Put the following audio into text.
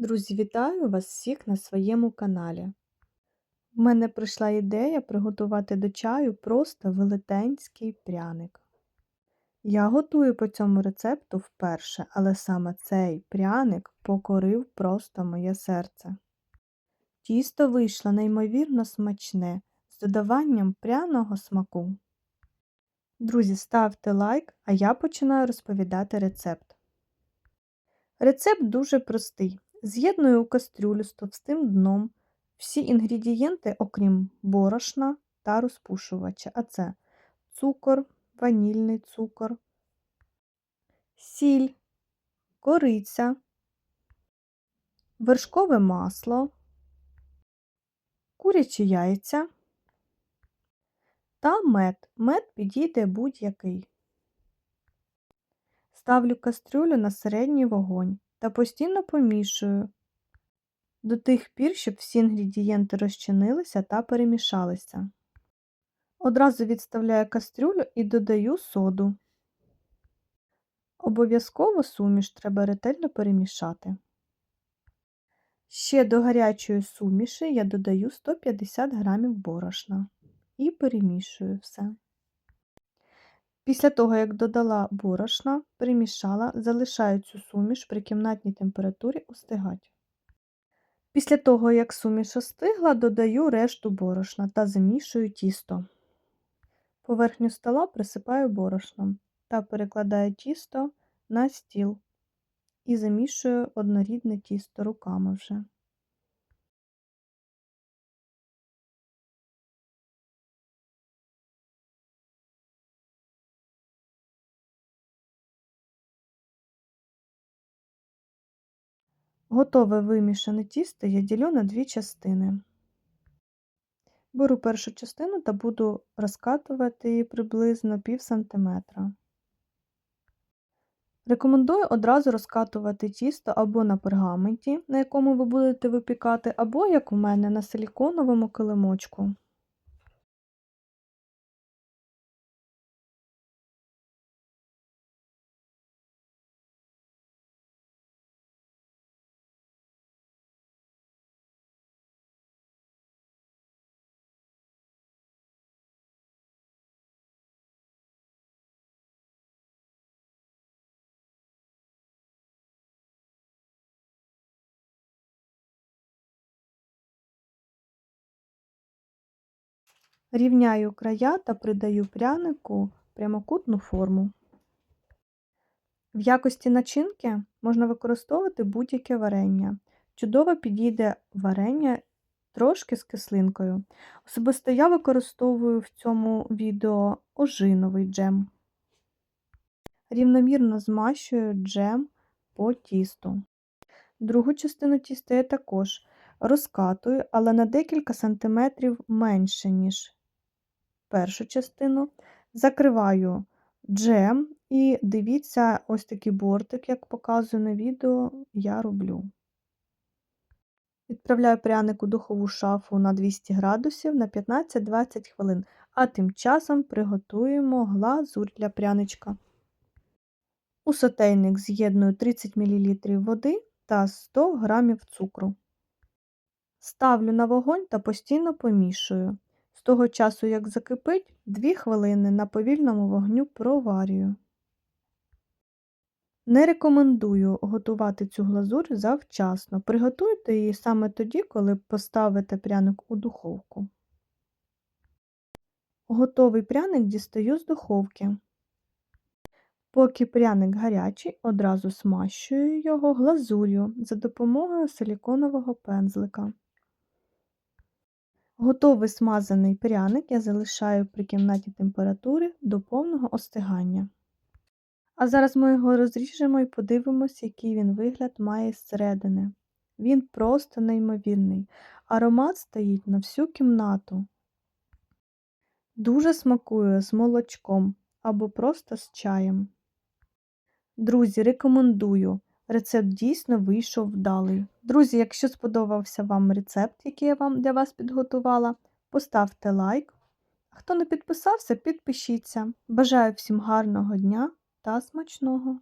Друзі, вітаю вас всіх на своєму каналі. В мене прийшла ідея приготувати до чаю просто велетенський пряник. Я готую по цьому рецепту вперше, але саме цей пряник покорив просто моє серце. Тісто вийшло неймовірно смачне з додаванням пряного смаку. Друзі, ставте лайк, а я починаю розповідати рецепт. Рецепт дуже простий. З'єдную кастрюлю з товстим дном всі інгредієнти, окрім борошна та розпушувача, а це цукор, ванільний цукор, сіль, кориця, вершкове масло, курячі яйця та мед. Мед підійде будь-який. Ставлю кастрюлю на середній вогонь та постійно помішую до тих пір, щоб всі інгредієнти розчинилися та перемішалися. Одразу відставляю кастрюлю і додаю соду. Обов'язково суміш треба ретельно перемішати. Ще до гарячої суміші я додаю 150 г борошна і перемішую все. Після того, як додала борошна, перемішала, залишаю цю суміш при кімнатній температурі остигати. Після того, як суміш остигла, додаю решту борошна та замішую тісто. Поверхню стола присипаю борошном та перекладаю тісто на стіл і замішую однорідне тісто руками вже. Готове вимішане тісто я ділю на дві частини. Беру першу частину та буду розкатувати її приблизно пів сантиметра. Рекомендую одразу розкатувати тісто або на пергаменті, на якому ви будете випікати, або, як у мене, на силіконовому килимочку. Рівняю края та придаю прянику прямокутну форму. В якості начинки можна використовувати будь-яке варення. Чудово підійде варення трошки з кислинкою. Особисто я використовую в цьому відео ожиновий джем. Рівномірно змащую джем по тісту. Другу частину тіста я також розкатую, але на декілька сантиметрів менше, ніж першу частину, закриваю джем і дивіться, ось такий бортик, як показую на відео, я роблю. Відправляю пряник у духову шафу на 200 градусів на 15-20 хвилин, а тим часом приготуємо глазурь для пряничка. У сотейник з'єдную 30 мл води та 100 г цукру. Ставлю на вогонь та постійно помішую. З того часу, як закипить, 2 хвилини на повільному вогню проварюю. Не рекомендую готувати цю глазурь завчасно. Приготуйте її саме тоді, коли поставите пряник у духовку. Готовий пряник дістаю з духовки. Поки пряник гарячий, одразу смащую його глазур'ю за допомогою силіконового пензлика. Готовий смазаний пряник я залишаю при кімнатній температурі до повного остигання. А зараз ми його розріжемо і подивимося, який він вигляд має зсередини. Він просто неймовірний. Аромат стоїть на всю кімнату. Дуже смакує з молочком або просто з чаєм. Друзі, рекомендую. Рецепт дійсно вийшов вдалий. Друзі, якщо сподобався вам рецепт, який я вам для вас підготувала, поставте лайк. А хто не підписався, підпишіться. Бажаю всім гарного дня та смачного!